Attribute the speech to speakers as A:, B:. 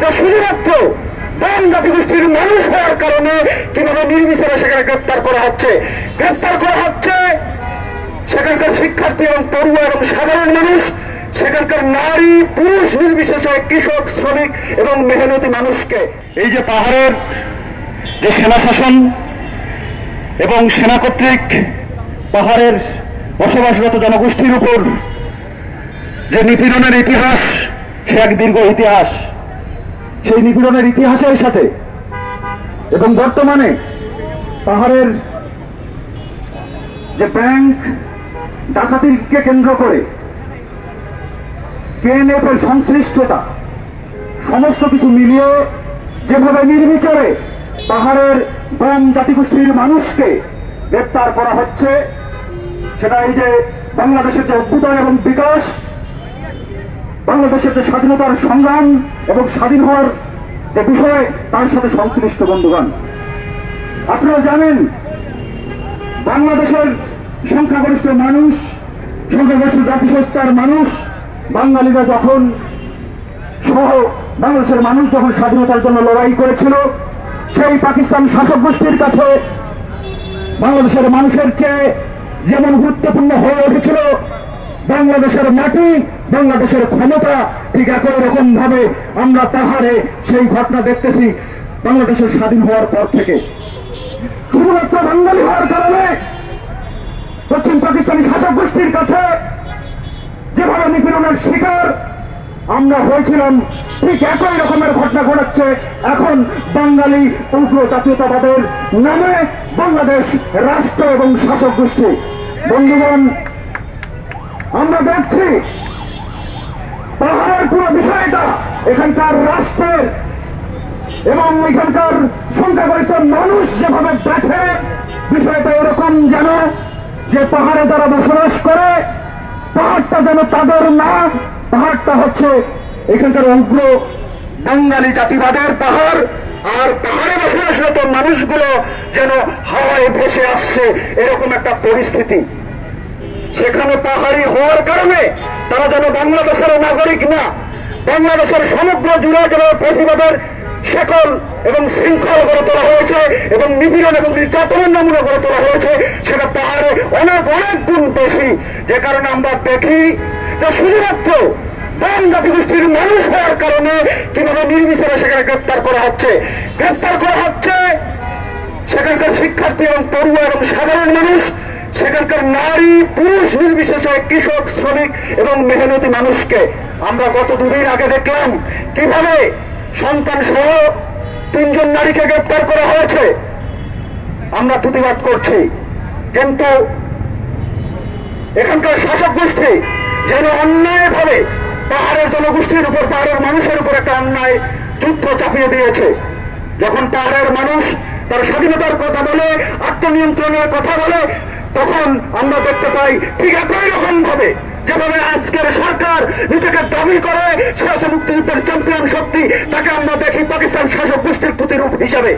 A: যে শুধুমাত্র বাম জাতিগোষ্ঠীর মানুষ হওয়ার কারণে কীভাবে নির্বিচারে সেখানে গ্রেপ্তার করা হচ্ছে? গ্রেপ্তার করা হচ্ছে সেখানকার শিক্ষার্থী এবং পড়ুয়া এবং সাধারণ মানুষ, সেখানকার নারী, পুরুষ নির্বিশেষে কৃষক, শ্রমিক এবং মেহনতি মানুষকে। এই যে পাহাড়ের যে সেনা শাসন এবং সেনা কর্তৃক পাহাড়ের বসবাসরত জনগোষ্ঠীর উপর যে নিপীড়নের ইতিহাস, সে এক দীর্ঘ ইতিহাস। সেই নিপীড়নের ইতিহাসের সাথে এবং বর্তমানে পাহাড়ের যে ব্যাংক ডাকাতিকে কেন্দ্র করে কেএনএফ এর সংশ্লিষ্টতা, সমস্ত কিছু মিলিয়ে যেভাবে নির্বিচারে পাহাড়ের বাম জাতিগোষ্ঠীর মানুষকে গ্রেপ্তার করা হচ্ছে, সেটা এই যে বাংলাদেশের যে অভ্যুদয় এবং বিকাশ বাংলাদেশের যে স্বাধীনতার সংগ্রাম এবং স্বাধীন হওয়ার যে বিষয়, তার সাথে সংশ্লিষ্ট বন্ধুগণ, আপনারা জানেন, বাংলাদেশের সংখ্যাগরিষ্ঠ মানুষ, সংখ্যাগরিষ্ঠ জাতিসত্তার মানুষ, বাঙালিরা যখন সহ বাংলাদেশের মানুষ যখন স্বাধীনতার জন্য লড়াই করেছিল, সেই পাকিস্তান শাসক গোষ্ঠীর কাছে বাংলাদেশের মানুষের চেয়ে যেমন গুরুত্বপূর্ণ হয়ে উঠেছিল, বাংলাদেশের মাটি বাংলাদেশের ক্ষমতা ঠিক একই রকম ভাবে আমরা তাহারে সেই ঘটনা দেখতেছি বাংলাদেশের স্বাধীন হওয়ার পর থেকে। শুধুমাত্র বাঙালি হওয়ার কারণে পশ্চিম পাকিস্তানি শাসক গোষ্ঠীর কাছে যেভাবে নিপীড়নের শিকার আমরা হয়েছিলাম, ঠিক একই রকমের ঘটনা ঘটাচ্ছে এখন বাঙালি উগ্র জাতীয়তাবাদের নামে বাংলাদেশ রাষ্ট্র এবং শাসক গোষ্ঠী। বন্ধুগণ, আমরা দেখছি পাহাড়ের পুরো বিষয়টা এখানকার রাষ্ট্রের এবং এখানকার সংখ্যাগরিষ্ঠ মানুষ যেভাবে দেখে, বিষয়টা এরকম যেন যে পাহাড়ে যারা বসবাস করে, পাহাড়টা যেন তাদের না, পাহাড়টা হচ্ছে এখানকার উগ্র বাঙালি জাতিবাদের পাহাড়, আর পাহাড়ে বসবাসরত মানুষগুলো যেন হাওয়ায় ভেসে আসছে, এরকম একটা পরিস্থিতি। সেখানে পাহাড়ি হওয়ার কারণে তারা যেন বাংলাদেশের নাগরিক না, বাংলাদেশের সমগ্র জুড়ে যেন ফেসিবাদের শেকল এবং শৃঙ্খল গড়ে তোলা হয়েছে এবং নিপীড়ন এবং নির্যাতনের নমুনা গড়ে তোলা হয়েছে, সেটা পাহাড়ে অনেক অনেক গুণ বেশি। যে কারণে আমরা দেখি যে শুধুমাত্র বাম জাতিগোষ্ঠীর মানুষ হওয়ার কারণে কীভাবে নির্বিচারে সেখানে গ্রেপ্তার করা হচ্ছে। গ্রেপ্তার করা হচ্ছে সেখানকার শিক্ষার্থী এবং পড়ুয়া এবং সাধারণ মানুষ সেখানকার নারী, পুরুষ নির্বিশেষে কৃষক, শ্রমিক এবং মেহনতি মানুষকে আমরা গত দুদিন আগে দেখলাম কীভাবে সন্তান সহ তিনজন নারীকে গ্রেপ্তার করা হয়েছে। আমরা প্রতিবাদ করছি। কিন্তু এখানকার শাসক গোষ্ঠী যেন অন্যায়ভাবে পাহাড়ের জনগোষ্ঠীর উপর, পাহাড়ের মানুষের উপর একটা অন্যায় যুদ্ধ চাপিয়ে দিয়েছে। যখন পাহাড়ের মানুষ তার স্বাধীনতার কথা বলে, আত্মনিয়ন্ত্রণের কথা বলে তখন আমরা দেখতে পাই ঠিক একই রকম ভাবে যেভাবে আজকের সরকার নিজেকে দাবি করে সে মুক্তিযুদ্ধের চ্যাম্পিয়ন শক্তি, তাকে আমরা দেখি পাকিস্তান শাসক গোষ্ঠীর প্রতিরূপ হিসাবে।